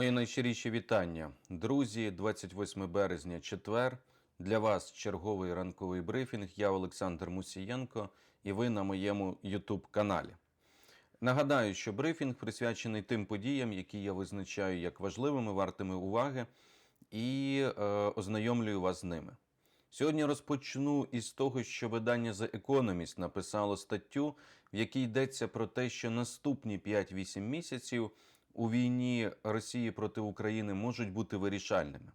Мої найщиріші вітання. Друзі, 28 березня, четвер. Для вас черговий ранковий брифінг. Я Олександр Мусієнко і ви на моєму YouTube каналі. Нагадаю, що брифінг присвячений тим подіям, які я визначаю як важливими, вартими уваги, і е, ознайомлюю вас з ними. Сьогодні розпочну із того, що видання The Economist написало статтю, в якій йдеться про те, що наступні 5-8 місяців у війні Росії проти України можуть бути вирішальними.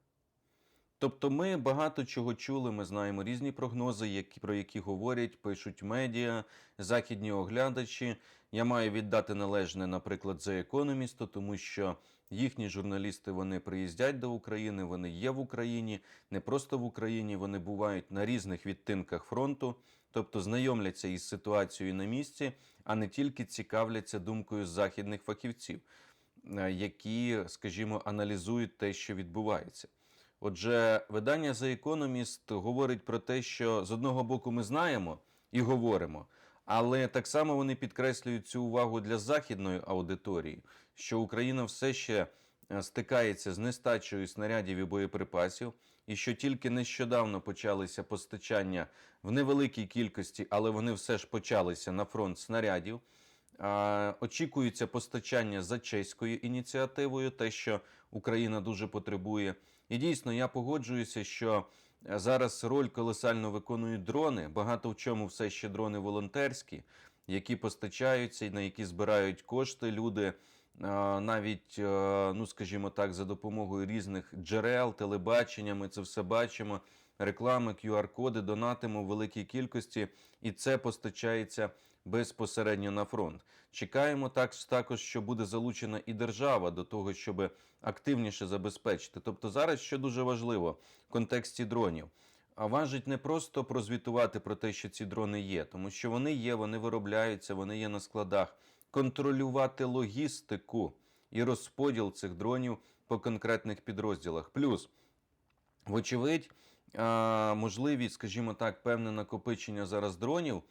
Тобто ми багато чого чули, ми знаємо різні прогнози, які, про які говорять, пишуть медіа, західні оглядачі. Я маю віддати належне, наприклад, The Economist, тому що їхні журналісти вони приїздять до України, вони є в Україні, не просто в Україні, вони бувають на різних відтинках фронту, тобто знайомляться із ситуацією на місці, а не тільки цікавляться думкою західних фахівців, які, скажімо, аналізують те, що відбувається. Отже, видання The Economist говорить про те, що з одного боку ми знаємо і говоримо, але так само вони підкреслюють цю увагу для західної аудиторії, що Україна все ще е, стикається з нестачею снарядів і боєприпасів, і що тільки нещодавно почалися постачання в невеликій кількості, але вони все ж почалися на фронт снарядів. Очікується постачання за чеською ініціативою, те, що Україна дуже потребує. І дійсно, я погоджуюся, що е, зараз роль колосально виконують дрони. Багато в чому все ще дрони волонтерські, які постачаються і на які збирають кошти. Люди навіть, е, ну скажімо так, за допомогою різних джерел, телебачення, ми це все бачимо. Реклами, QR-коди донатимо в великій кількості, і це постачається безпосередньо на фронт. Чекаємо так, також, що буде залучена і держава до того, щоб активніше забезпечити. Тобто, зараз що дуже важливо в контексті дронів. А важить не просто прозвітувати про те, що ці дрони є, тому що вони є, вони виробляються, вони є на складах. Контролювати логістику і розподіл цих дронів по конкретних підрозділах. Плюс, вочевидь, можливість, скажімо так, певне накопичення зараз дронів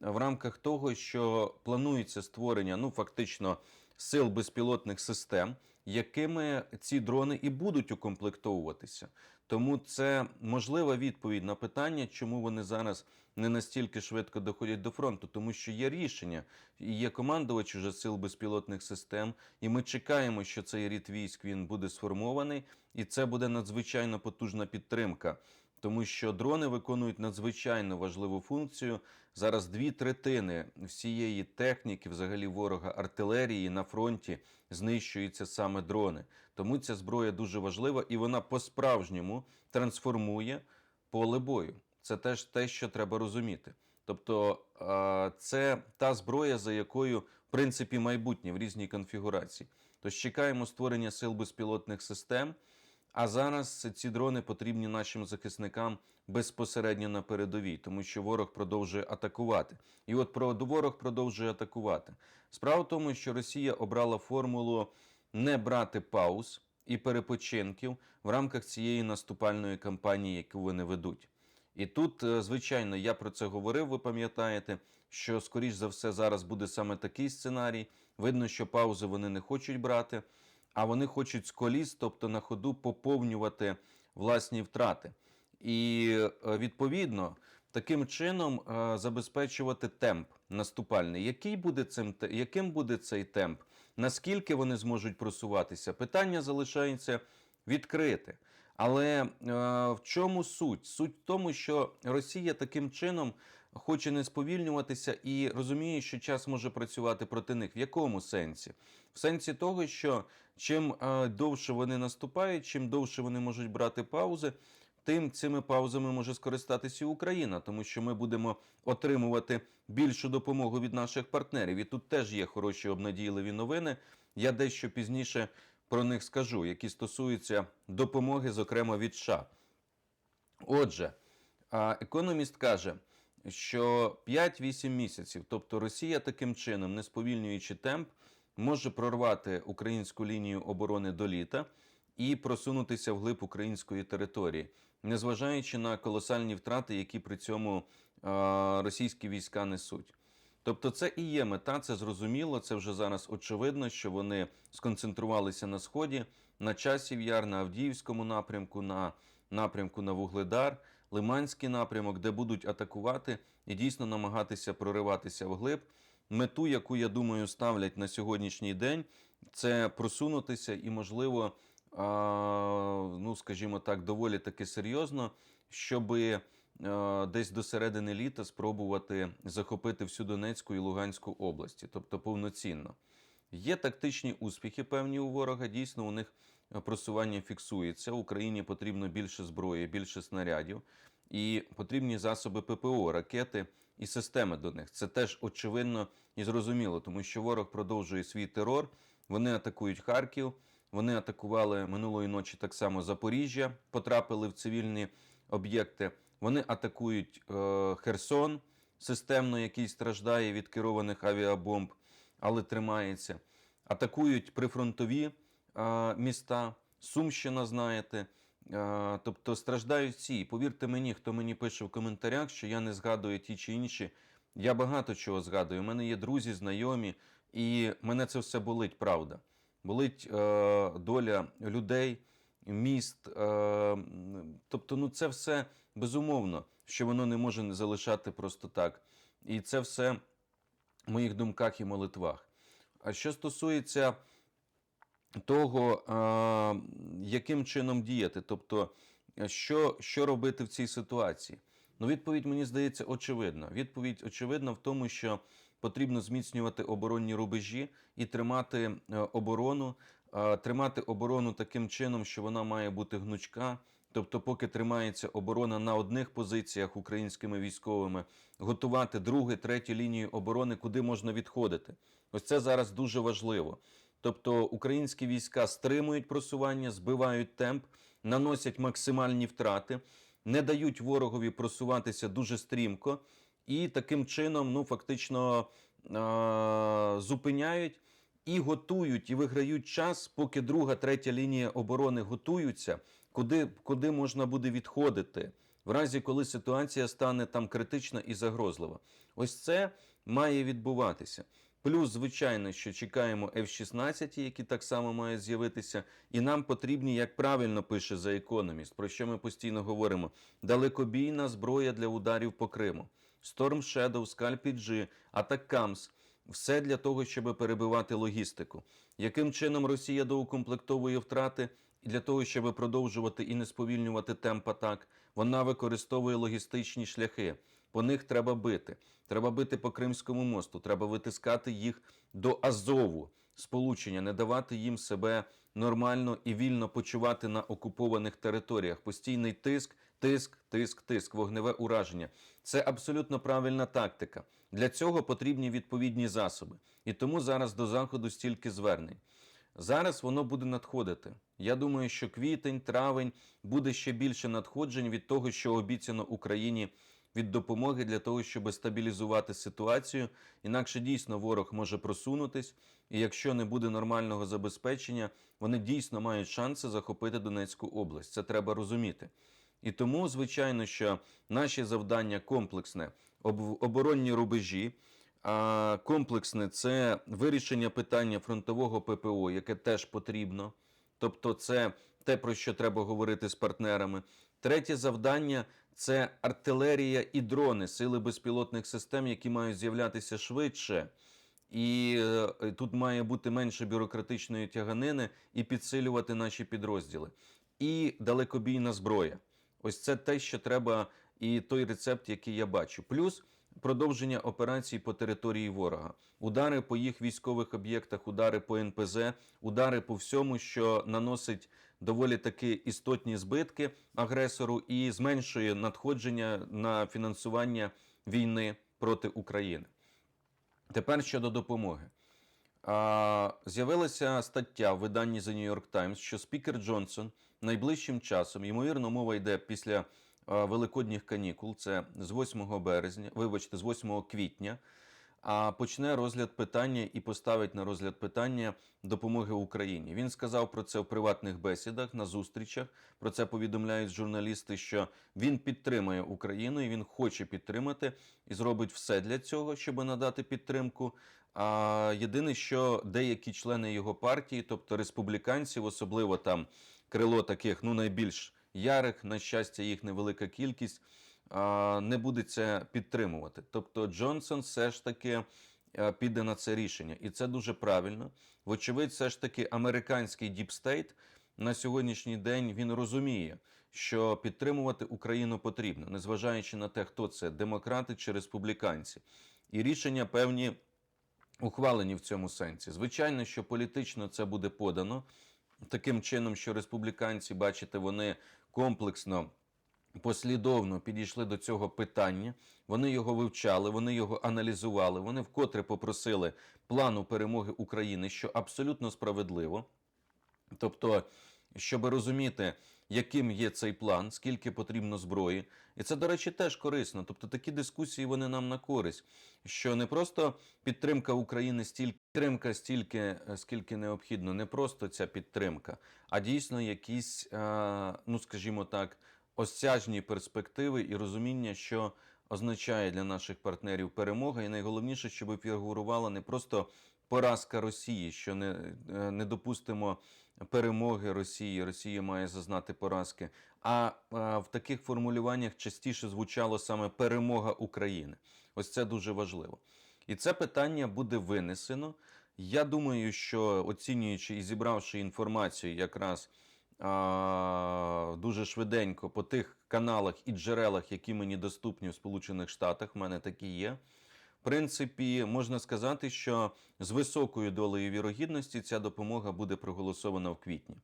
в рамках того, що планується створення, ну фактично, сил безпілотних систем, якими ці дрони і будуть укомплектовуватися. Тому це можлива відповідь на питання, чому вони зараз не настільки швидко доходять до фронту, тому що є рішення, і є командувач уже сил безпілотних систем, і ми чекаємо, що цей рід військ він буде сформований, і це буде надзвичайно потужна підтримка. Тому що дрони виконують надзвичайно важливу функцію. Зараз дві третини всієї техніки, взагалі ворога артилерії на фронті знищуються саме дрони. Тому ця зброя дуже важлива і вона по-справжньому трансформує поле бою. Це теж те, що треба розуміти. Тобто це та зброя, за якою в принципі майбутнє в різній конфігурації. Тож чекаємо створення сил безпілотних систем. А зараз ці дрони потрібні нашим захисникам безпосередньо на передовій, тому що ворог продовжує атакувати. І от про ворог продовжує атакувати. Справа в тому, що Росія обрала формулу не брати пауз і перепочинків в рамках цієї наступальної кампанії, яку вони ведуть. І тут, е, звичайно, я про це говорив. Ви пам'ятаєте, що скоріш за все зараз буде саме такий сценарій. Видно, що паузи вони не хочуть брати а вони хочуть з коліс, тобто на ходу поповнювати власні втрати. І е, відповідно таким чином е, забезпечувати темп наступальний. Який буде цим яким буде цей темп? Наскільки вони зможуть просуватися? Питання залишається відкрите. Але е, в чому суть? Суть в тому, що Росія таким чином хоче не сповільнюватися і розуміє, що час може працювати проти них. В якому сенсі? В сенсі того, що чим е, довше вони наступають, чим довше вони можуть брати паузи. Тим цими паузами може скористатися і Україна, тому що ми будемо отримувати більшу допомогу від наших партнерів. І тут теж є хороші обнадійливі новини. Я дещо пізніше про них скажу, які стосуються допомоги, зокрема від США. Отже, економіст каже, що 5-8 місяців, тобто Росія таким чином, не сповільнюючи темп, може прорвати українську лінію оборони до літа і просунутися вглиб української території, незважаючи на колосальні втрати, які при цьому російські війська несуть. Тобто, це і є мета, це зрозуміло. Це вже зараз очевидно, що вони сконцентрувалися на сході. на Часів Яр, на Авдіївському напрямку, на напрямку на Вугледар, Лиманський напрямок, де будуть атакувати і дійсно намагатися прориватися вглиб. Мету, яку я думаю, ставлять на сьогоднішній день, це просунутися і, можливо, ну скажімо так, доволі таки серйозно, щоб десь до середини літа спробувати захопити всю Донецьку і Луганську області, тобто повноцінно. Є тактичні успіхи певні у ворога. Дійсно, у них просування фіксується. Україні потрібно більше зброї, більше снарядів і потрібні засоби ППО, ракети і системи до них. Це теж очевидно і зрозуміло, тому що ворог продовжує свій терор. Вони атакують Харків. Вони атакували минулої ночі так само Запоріжжя, потрапили в цивільні об'єкти. Вони атакують е, Херсон системно, який страждає від керованих авіабомб, але тримається. Атакують прифронтові міста, Сумщина, знаєте. Тобто страждають всі. Повірте мені, хто мені пише в коментарях, що я не згадую ті чи інші. Я багато чого згадую. У мене є друзі, знайомі, і мене це все болить, правда. Болить е, доля людей, міст. Е, тобто, ну це все безумовно, що воно не може не залишати просто так. І це все в моїх думках і молитвах. А що стосується того, е, яким чином діяти, тобто, що, що робити в цій ситуації? Ну, відповідь мені здається очевидна. Відповідь очевидна в тому, що потрібно зміцнювати оборонні рубежі і тримати е, оборону, е, тримати оборону таким чином, що вона має бути гнучка. Тобто, поки тримається оборона на одних позиціях українськими військовими, готувати другу, третю лінію оборони, куди можна відходити. Ось це зараз дуже важливо. Тобто українські війська стримують просування, збивають темп, наносять максимальні втрати, не дають ворогові просуватися дуже стрімко, і таким чином, ну фактично е- зупиняють і готують, і виграють час, поки друга, третя лінія оборони готуються, куди, куди можна буде відходити, в разі коли ситуація стане там критична і загрозлива. Ось це має відбуватися. Плюс, звичайно, що чекаємо F-16, які так само мають з'явитися, і нам потрібні, як правильно пише за економіст, про що ми постійно говоримо: далекобійна зброя для ударів по Криму, Storm Shadow, Scalp G, Атакамс. Все для того, щоб перебивати логістику. Яким чином Росія доукомплектовує втрати для того, щоб продовжувати і не сповільнювати темп атак, вона використовує логістичні шляхи. По них треба бити. Треба бити по Кримському мосту, треба витискати їх до Азову, сполучення, не давати їм себе нормально і вільно почувати на окупованих територіях. Постійний тиск, тиск, тиск, тиск, вогневе ураження. Це абсолютно правильна тактика. Для цього потрібні відповідні засоби. І тому зараз до заходу стільки звернень. Зараз воно буде надходити. Я думаю, що квітень, травень буде ще більше надходжень від того, що обіцяно Україні від допомоги для того, щоб стабілізувати ситуацію. Інакше дійсно ворог може просунутись, і якщо не буде нормального забезпечення, вони дійсно мають шанси захопити Донецьку область. Це треба розуміти. І тому, звичайно, що наші завдання комплексне об- оборонні рубежі. А комплексне це вирішення питання фронтового ППО, яке теж потрібно. Тобто, це те, про що треба говорити з партнерами. Третє завдання це артилерія і дрони, сили безпілотних систем, які мають з'являтися швидше. І е, тут має бути менше бюрократичної тяганини і підсилювати наші підрозділи. І далекобійна зброя. Ось це те, що треба, і той рецепт, який я бачу. Плюс продовження операцій по території ворога, удари по їх військових об'єктах, удари по НПЗ, удари по всьому, що наносить доволі таки істотні збитки агресору і зменшує надходження на фінансування війни проти України. Тепер щодо допомоги. З'явилася стаття в виданні The New York Times, що спікер Джонсон найближчим часом, ймовірно, мова йде після великодніх канікул, це з 8 березня, вибачте, з 8 квітня, а почне розгляд питання і поставить на розгляд питання допомоги Україні. Він сказав про це в приватних бесідах на зустрічах. Про це повідомляють журналісти, що він підтримує Україну і він хоче підтримати і зробить все для цього, щоб надати підтримку А єдине, що деякі члени його партії, тобто республіканців, особливо там крило таких, ну найбільш ярих, на щастя, їх невелика кількість, не буде це підтримувати. Тобто Джонсон все ж таки е, піде на це рішення, і це дуже правильно. Вочевидь, все ж таки американський діпстейт на сьогоднішній день він розуміє, що підтримувати Україну потрібно, незважаючи на те, хто це демократи чи республіканці. І рішення певні ухвалені в цьому сенсі. Звичайно, що політично це буде подано таким чином, що республіканці, бачите, вони комплексно. Послідовно підійшли до цього питання, вони його вивчали, вони його аналізували. Вони вкотре попросили плану перемоги України, що абсолютно справедливо. Тобто, щоб розуміти, яким є цей план, скільки потрібно зброї, і це, до речі, теж корисно. Тобто, такі дискусії вони нам на користь, що не просто підтримка України стільки підтримка стільки, е, скільки необхідно, не просто ця підтримка, а дійсно якісь, е, ну скажімо так, осяжні перспективи і розуміння, що означає для наших партнерів перемога, і найголовніше, щоб фігурувала не просто поразка Росії, що не, е, не допустимо перемоги Росії, Росія має зазнати поразки. А, в таких формулюваннях частіше звучало саме перемога України. Ось це дуже важливо. І це питання буде винесено. Я думаю, що оцінюючи і зібравши інформацію якраз а, дуже швиденько по тих каналах і джерелах, які мені доступні в Сполучених Штатах, в мене такі є. В принципі, можна сказати, що з високою долею вірогідності ця допомога буде проголосована в квітні.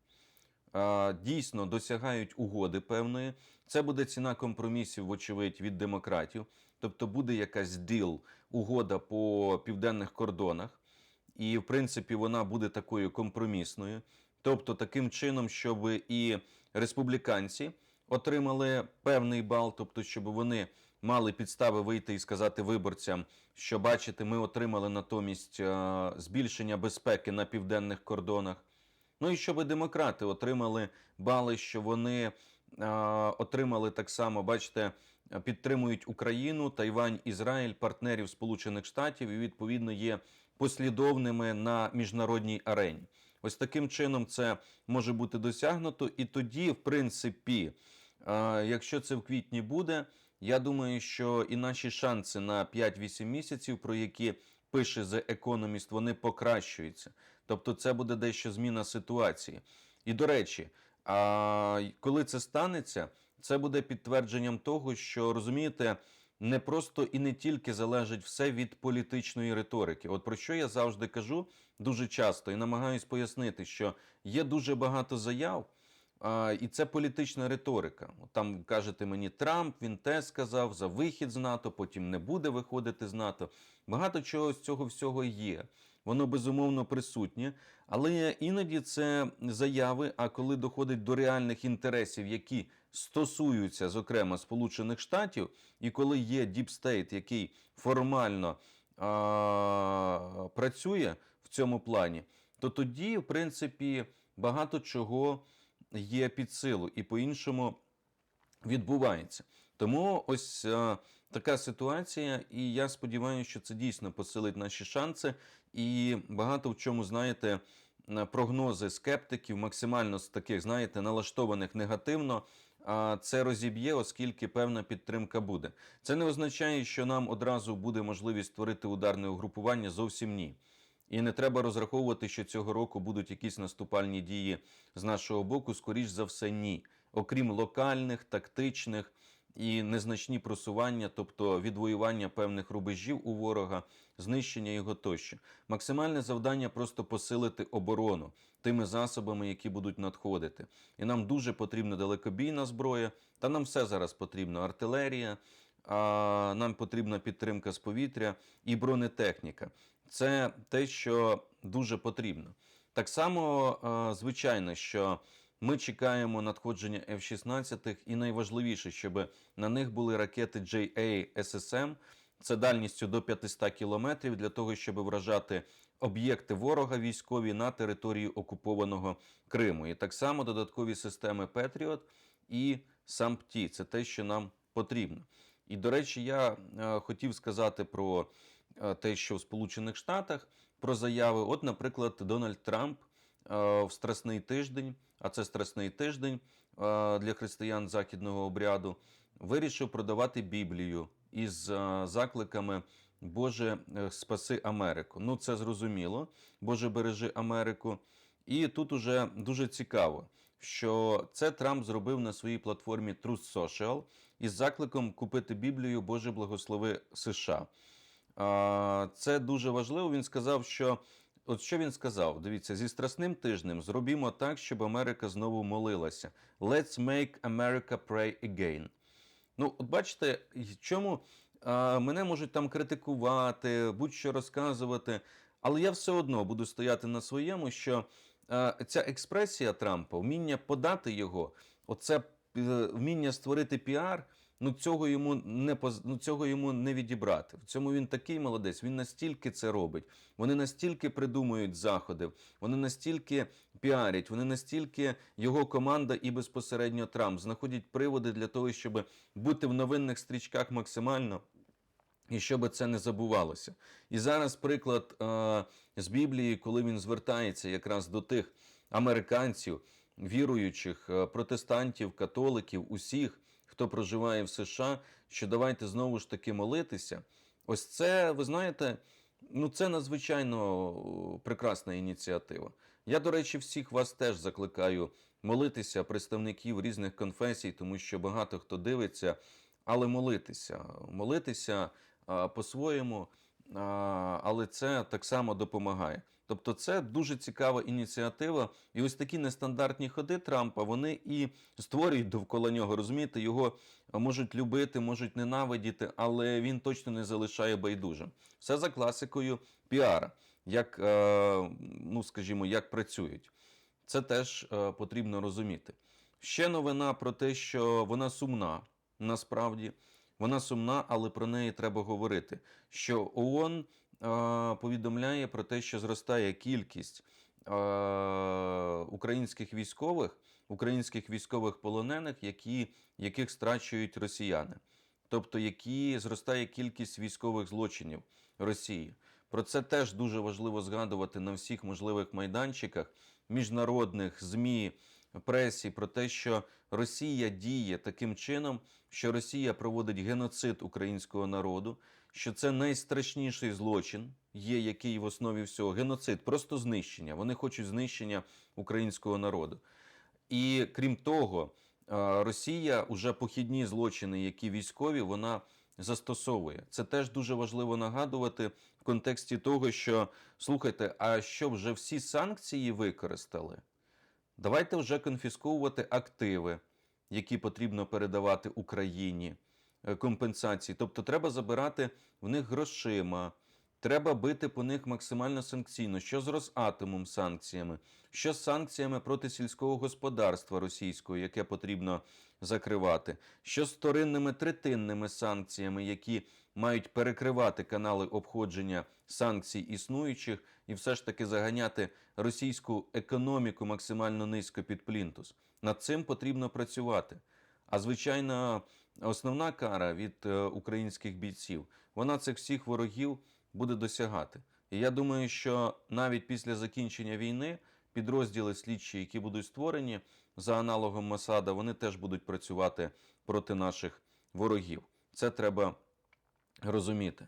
Дійсно досягають угоди певної. Це буде ціна компромісів, вочевидь, від демократів. Тобто буде якась діл, угода по південних кордонах, і в принципі вона буде такою компромісною. Тобто, таким чином, щоб і республіканці отримали певний бал, тобто, щоб вони мали підстави вийти і сказати виборцям, що бачите, ми отримали натомість е, збільшення безпеки на південних кордонах. Ну і щоб демократи отримали бали, що вони е, отримали так само, бачите, підтримують Україну, Тайвань, Ізраїль, партнерів Сполучених Штатів і відповідно є послідовними на міжнародній арені. Ось таким чином це може бути досягнуто, і тоді, в принципі, якщо це в квітні буде, я думаю, що і наші шанси на 5-8 місяців, про які пише The Economist, вони покращуються. Тобто, це буде дещо зміна ситуації. І до речі, коли це станеться, це буде підтвердженням того, що розумієте, не просто і не тільки залежить все від політичної риторики. От про що я завжди кажу дуже часто і намагаюсь пояснити, що є дуже багато заяв. А, і це політична риторика. Там кажете мені, Трамп він те сказав за вихід з НАТО, потім не буде виходити з НАТО. Багато чого з цього всього є. Воно безумовно присутнє, але іноді це заяви. А коли доходить до реальних інтересів, які стосуються, зокрема, Сполучених Штатів, і коли є діпстейт, який формально а, працює в цьому плані, то тоді, в принципі, багато чого є під силу і по-іншому відбувається. Тому ось а, така ситуація, і я сподіваюся, що це дійсно посилить наші шанси. І багато в чому, знаєте, прогнози скептиків, максимально з таких, знаєте, налаштованих негативно. А це розіб'є, оскільки певна підтримка буде. Це не означає, що нам одразу буде можливість створити ударне угрупування. Зовсім ні. І не треба розраховувати, що цього року будуть якісь наступальні дії з нашого боку. Скоріш за все, ні. Окрім локальних, тактичних і незначні просування, тобто відвоювання певних рубежів у ворога, знищення його тощо. Максимальне завдання просто посилити оборону тими засобами, які будуть надходити. І нам дуже потрібна далекобійна зброя, та нам все зараз потрібно: артилерія, а нам потрібна підтримка з повітря і бронетехніка. Це те, що дуже потрібно. Так само, звичайно, що ми чекаємо надходження F-16, і найважливіше, щоб на них були ракети JA-SSM, це дальністю до 500 кілометрів, для того, щоб вражати об'єкти ворога військові на території окупованого Криму. І так само додаткові системи Петріот і САМПТІ. Це те, що нам потрібно. І, до речі, я е, хотів сказати про е, те, що в Сполучених Штатах про заяви. От, наприклад, Дональд Трамп в Страсний тиждень, а це Страсний тиждень е, для християн західного обряду, вирішив продавати Біблію із е, закликами Боже, е, спаси Америку. Ну, це зрозуміло. Боже, бережи Америку. І тут уже дуже цікаво, що це Трамп зробив на своїй платформі Truth Social із закликом купити Біблію Боже благослови США. Це дуже важливо. Він сказав, що от що він сказав: дивіться, зі страсним тижнем зробімо так, щоб Америка знову молилася. Let's make America pray again. Ну, от бачите, чому а, мене можуть там критикувати, будь-що розказувати, але я все одно буду стояти на своєму, що а, ця експресія Трампа, вміння подати його, оце е, вміння створити піар. Ну, цього йому не поз- ну, цього йому не відібрати. В цьому він такий молодець. Він настільки це робить. Вони настільки придумують заходи, вони настільки піарять, вони настільки його команда і безпосередньо Трамп знаходять приводи для того, щоб бути в новинних стрічках максимально. І щоб це не забувалося. І зараз приклад е, з Біблії, коли він звертається якраз до тих американців, віруючих, е, протестантів, католиків, усіх, хто проживає в США, що давайте знову ж таки молитися. Ось це, ви знаєте, ну це надзвичайно прекрасна ініціатива. Я, до речі, всіх вас теж закликаю молитися, представників різних конфесій, тому що багато хто дивиться, але молитися, молитися по-своєму, але це так само допомагає. Тобто, це дуже цікава ініціатива, і ось такі нестандартні ходи Трампа вони і створюють довкола нього. Розумієте, його можуть любити, можуть ненавидіти, але він точно не залишає байдужим. Все за класикою піара, як е, ну скажімо, як працюють. Це теж е, потрібно розуміти. Ще новина про те, що вона сумна. Насправді вона сумна, але про неї треба говорити. Що ООН е, повідомляє про те, що зростає кількість українських військових, українських військових полонених, які, яких страчують росіяни, тобто які зростає кількість військових злочинів Росії. Про це теж дуже важливо згадувати на всіх можливих майданчиках, міжнародних ЗМІ, пресі про те, що Росія діє таким чином, що Росія проводить геноцид українського народу, що це найстрашніший злочин, є який в основі всього геноцид, просто знищення. Вони хочуть знищення українського народу. І крім того, е, Росія уже похідні злочини, які військові, вона застосовує. Це теж дуже важливо нагадувати в контексті того, що слухайте, а що вже всі санкції використали? Давайте вже конфісковувати активи, які потрібно передавати Україні, компенсації. Тобто треба забирати в них грошима, треба бити по них максимально санкційно. Що з Росатомом санкціями, що з санкціями проти сільського господарства російського, яке потрібно закривати, що з вторинними третинними санкціями, які мають перекривати канали обходження санкцій існуючих і все ж таки заганяти російську економіку максимально низько під плінтус. Над цим потрібно працювати. А звичайно, основна кара від е, українських бійців вона цих всіх ворогів буде досягати. І я думаю, що навіть після закінчення війни підрозділи слідчі, які будуть створені за аналогом Масада, вони теж будуть працювати проти наших ворогів. Це треба розуміти.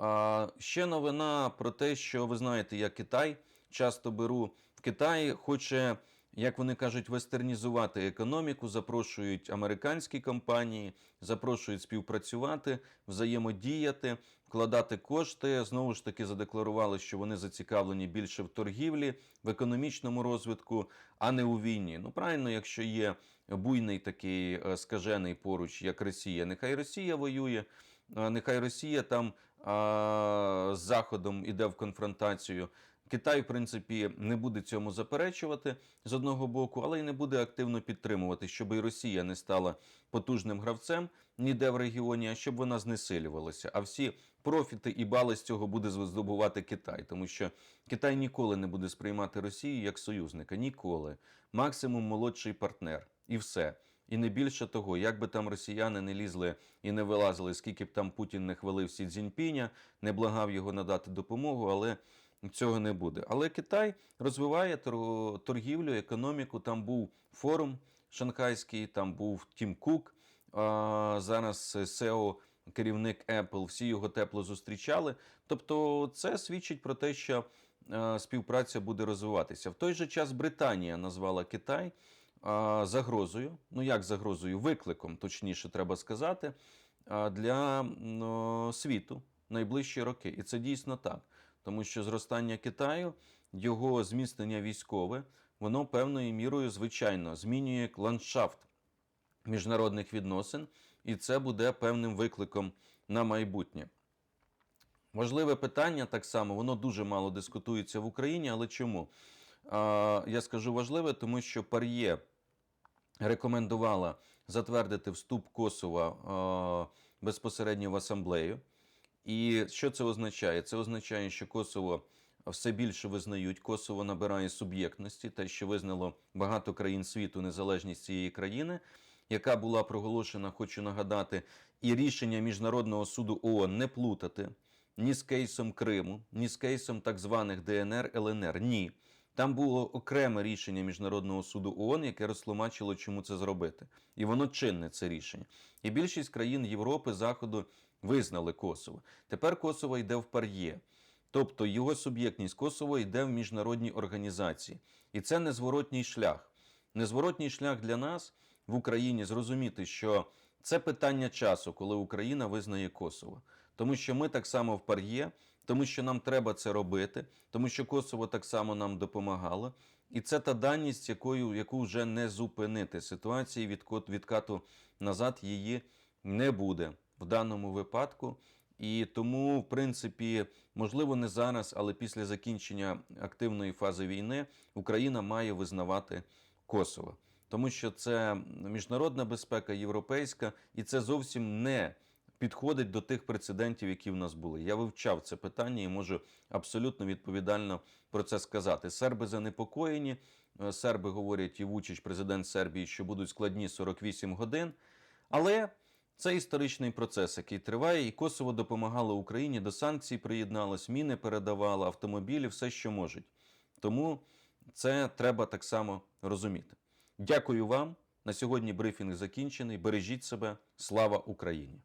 А, ще новина про те, що ви знаєте, я Китай часто беру в Китаї, хоче, як вони кажуть, вестернізувати економіку, запрошують американські компанії, запрошують співпрацювати, взаємодіяти, вкладати кошти. Знову ж таки, задекларували, що вони зацікавлені більше в торгівлі, в економічному розвитку, а не у війні. Ну, правильно, якщо є буйний такий е, скажений поруч, як Росія, нехай Росія воює. Нехай Росія там а, з Заходом іде в конфронтацію. Китай, в принципі, не буде цьому заперечувати з одного боку, але й не буде активно підтримувати, щоб і Росія не стала потужним гравцем ніде в регіоні, а щоб вона знесилювалася. А всі профіти і бали з цього буде здобувати Китай, тому що Китай ніколи не буде сприймати Росію як союзника. Ніколи. Максимум молодший партнер. І все. І не більше того, як би там росіяни не лізли і не вилазили, скільки б там Путін не хвалив Сі Цзіньпіня, не благав його надати допомогу, але цього не буде. Але Китай розвиває тор- торгівлю, економіку. Там був форум шанхайський, там був Тім Кук. Зараз SEO, керівник Apple, всі його тепло зустрічали. Тобто, це свідчить про те, що е, співпраця буде розвиватися. В той же час Британія назвала Китай е, загрозою. Ну як загрозою? Викликом, точніше, треба сказати, е, для світу найближчі роки. І це дійсно так. Тому що зростання Китаю, його зміцнення військове, воно певною мірою, звичайно, змінює ландшафт міжнародних відносин, і це буде певним викликом на майбутнє. Важливе питання так само, воно дуже мало дискутується в Україні, але чому? Я скажу важливе, тому що Пар'є рекомендувала затвердити вступ Косова безпосередньо в асамблею. І що це означає? Це означає, що Косово все більше визнають, Косово набирає суб'єктності, те, що визнало багато країн світу незалежність цієї країни, яка була проголошена, хочу нагадати, і рішення Міжнародного суду ООН не плутати ні з кейсом Криму, ні з кейсом так званих ДНР, ЛНР. Ні. Там було окреме рішення Міжнародного суду ООН, яке розтлумачило, чому це зробити. І воно чинне це рішення. І більшість країн Європи, Заходу визнали Косово. Тепер Косово йде в пар'є. Тобто його суб'єктність Косово йде в міжнародні організації. І це незворотній шлях. Незворотній шлях для нас в Україні зрозуміти, що це питання часу, коли Україна визнає Косово. Тому що ми так само в пар'є, тому що нам треба це робити, тому що Косово так само нам допомагало. І це та даність, якою, яку вже не зупинити. Ситуації відкот, відкату назад її не буде в даному випадку. І тому, в принципі, можливо, не зараз, але після закінчення активної фази війни Україна має визнавати Косово. Тому що це міжнародна безпека, європейська, і це зовсім не підходить до тих прецедентів, які в нас були. Я вивчав це питання і можу абсолютно відповідально про це сказати. Серби занепокоєні. Е, Серби говорять і Вучич, президент Сербії, що будуть складні 48 годин. Але це історичний процес, який триває, і Косово допомагало Україні до санкцій, приєдналось, міни передавало, автомобілі, все, що можуть. Тому це треба так само розуміти. Дякую вам. На сьогодні брифінг закінчений. Бережіть себе. Слава Україні!